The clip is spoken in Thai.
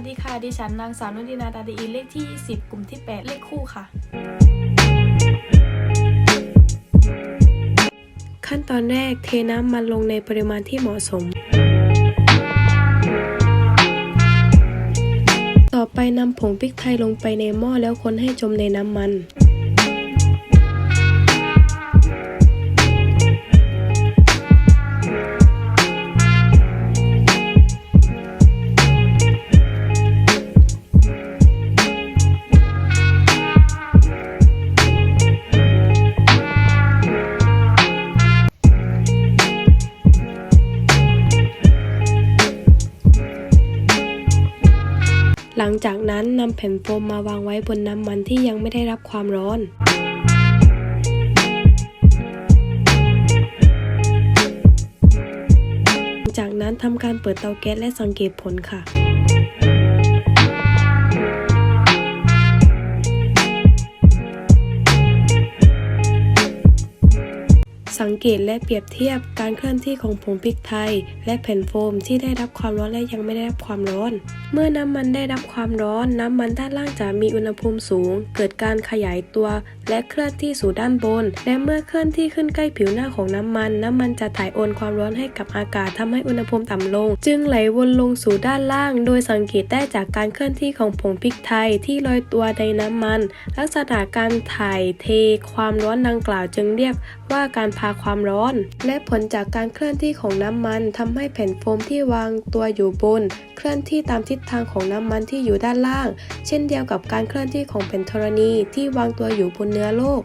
วัสดิฉันนางสาวนุตินาตาดีอินเลขที่ 10 กลุ่มที่ 8 เลขคู่ค่ะ ขั้นตอนแรกเทน้ำมันลงในปริมาณที่เหมาะสม ต่อไปนำผงพริกไทยลงไปในหม้อแล้วคนให้จมในน้ำมัน หลังจากนั้นนำแผ่นโฟมมาวางไว้บนน้ำมันที่ยังไม่ได้รับความร้อนจากนั้นทำการเปิดเตาแก๊สและสังเกตผลค่ะ สังเกตและเปรียบเทียบการเคลื่อนที่ของผงพริกไทย และแผ่นโฟมที่ได้รับความร้อนและยังไม่ได้รับความร้อน เมื่อน้ำมันได้รับความร้อน น้ำมันด้านล่างจะมีอุณหภูมิสูง เกิดการขยายตัวและเคลื่อนที่สู่ด้านบน และเมื่อเคลื่อนที่ขึ้นใกล้ผิวหน้าของน้ำมัน น้ำมันจะถ่ายโอนความร้อนให้กับอากาศทำให้อุณหภูมิต่ำลง จึงไหลวนลงสู่ด้านล่าง โดยสังเกตได้จากการเคลื่อนที่ของผงพริกไทยที่ลอยตัวในน้ำมัน ลักษณะการถ่ายเทความร้อนดังกล่าวจึงเรียกว่าการพาาความร้อน และผลจากการเคลื่อนที่ของน้ำมันทำให้แผ่นโฟมที่วางตัวอยู่บน เคลื่อนที่ตามทิศทางของน้ำมันที่อยู่ด้านล่าง เช่นเดียวกับการเคลื่อนที่ของแผ่นธรณีที่วางตัวอยู่บนเนื้อโลก